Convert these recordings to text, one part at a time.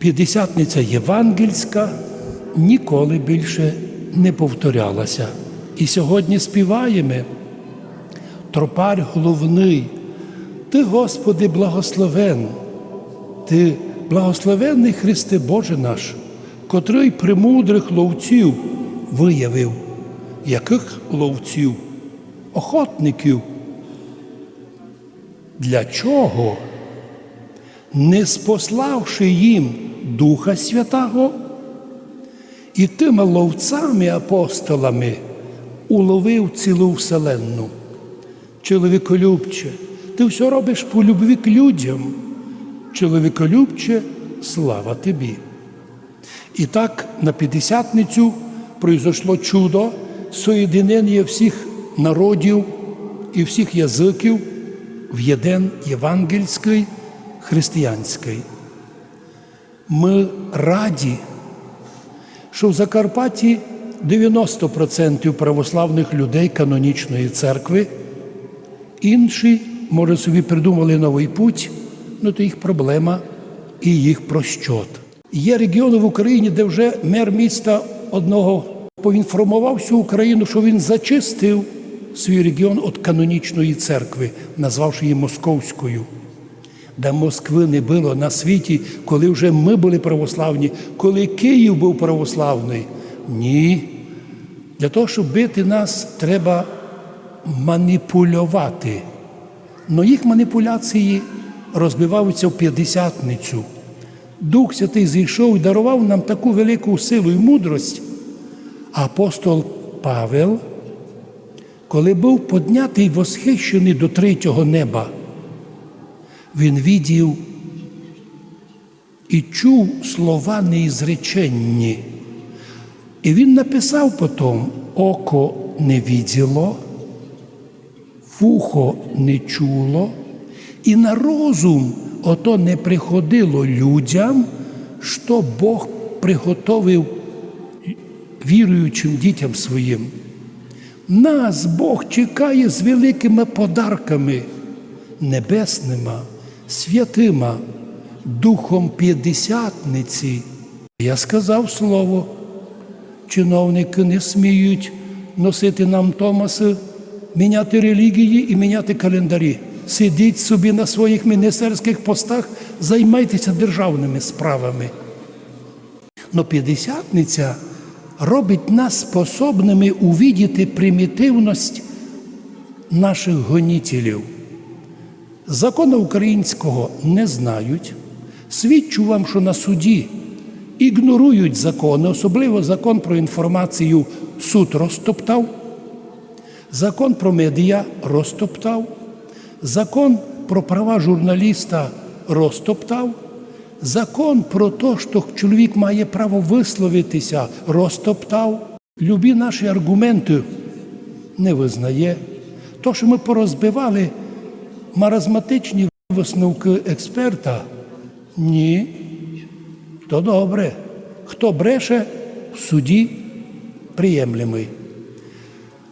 П'ятдесятниця євангельська ніколи більше не повторялася. І сьогодні співаємо тропар головний. Ти, Господи, благословен, Ти благословенний Христе Боже наш, котрий премудрих ловців виявив. Яких ловців? Охотників. Для чого? не спославши їм Духа Святого, і тими ловцями апостолами уловив цілу вселенну. Чоловіколюбче, ти все робиш по любві к людям. Чоловіколюбче, слава тобі. І так на П'ятдесятницю произошло чудо соєдинення всіх народів і всіх язиків в єдин євангельський християнський. Ми раді, що в Закарпатті 90% православних людей канонічної церкви, інші, може, собі придумали новий путь, ну то їх проблема і їх прощот. Є регіони в Україні, де вже мер міста одного поінформував всю Україну, що він зачистив свій регіон від канонічної церкви, назвавши її московською. Де Москви не було на світі, коли вже ми були православні, коли Київ був православний. Ні. Для того, щоб бити нас, треба маніпулювати. Но їх маніпуляції розбиваються в п'ятдесятницю. Дух Святий зійшов і дарував нам таку велику силу і мудрость. Апостол Павел, коли був поднятий восхищений до третього неба, він відів і чув слова неізреченні. І він написав потім, око не відділо, вухо не чуло, і на розум ото не приходило людям, що Бог приготовив віруючим дітям своїм. Нас Бог чекає з великими подарками небесними, святима, Духом П'ятдесятниці. Я сказав слово. Чиновники не сміють носити нам Томаси, міняти релігії і міняти календарі. Сидіть собі на своїх міністерських постах, займайтеся державними справами. Но П'ятдесятниця робить нас способними увідіти примітивність наших гонітелів. Закона українського не знають. Свідчу вам, що на суді ігнорують закони, особливо закон про інформацію суд розтоптав, закон про медіа розтоптав, закон про права журналіста розтоптав, закон про те, що чоловік має право висловитися, розтоптав. Любі наші аргументи не визнає. То, що ми порозбивали маразматичні висновки експерта, ні, то добре. Хто бреше в суді приємлемий.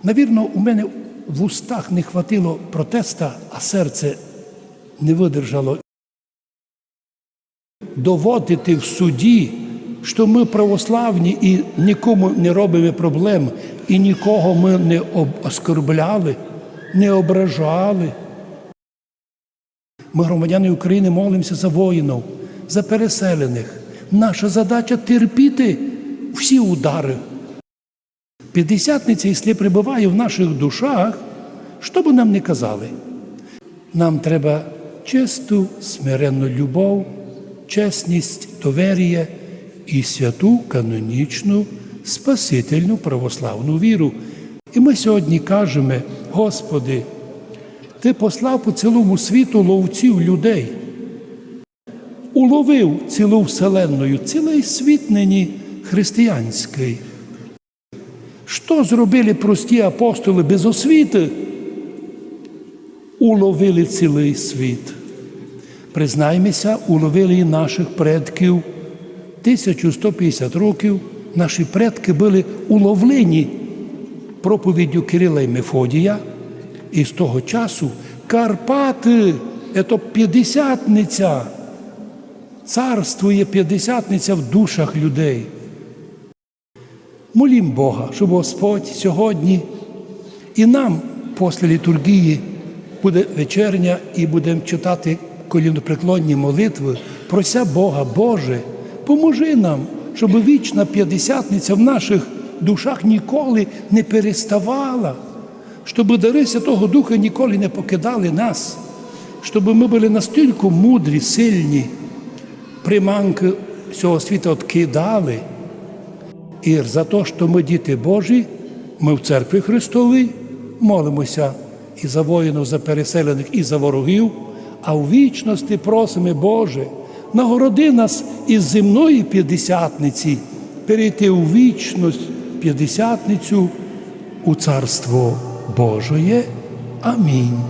Навірно, у мене в устах не хватило протеста, а серце не видержало. Доводити в суді, що ми православні і нікому не робимо проблем, і нікого ми не оскорбляли, не ображали. Ми, громадяни України, молимося за воїнів, за переселених. Наша задача терпіти всі удари. П'ятдесятниця, якщо прибуває в наших душах, що би нам не казали, нам треба чисту, смиренну любов, чесність, довір'я і святу канонічну, спасительну православну віру. І ми сьогодні кажемо, Господи, Ти послав по цілому світу ловців людей, уловив цілу вселенную, цілий світ нині християнський. Що зробили прості апостоли без освіти? Уловили цілий світ. Признаймося, уловили і наших предків. 1150 років наші предки були уловлені проповіддю Кирила і Мефодія. І з того часу Карпати це п'ятдесятниця. царствує п'ятдесятниця в душах людей. Молім Бога, щоб Господь сьогодні і нам після літургії буде вечерня і будемо читати колінопреклонні молитви, прося Бога, Боже, поможи нам, щоб вічна п'ятдесятниця в наших душах ніколи не переставала, щоб дари Святого Духа ніколи не покидали нас, щоб ми були настільки мудрі, сильні, приманки цього світу відкидали. І за те, що ми діти Божі, ми в церкві Христовій молимося і за воїнів, за переселених, і за ворогів, а в вічності просимо, Боже, нагороди нас із земної п'ятдесятниці перейти у вічність п'ятдесятницю у Царство Божоє. Амінь.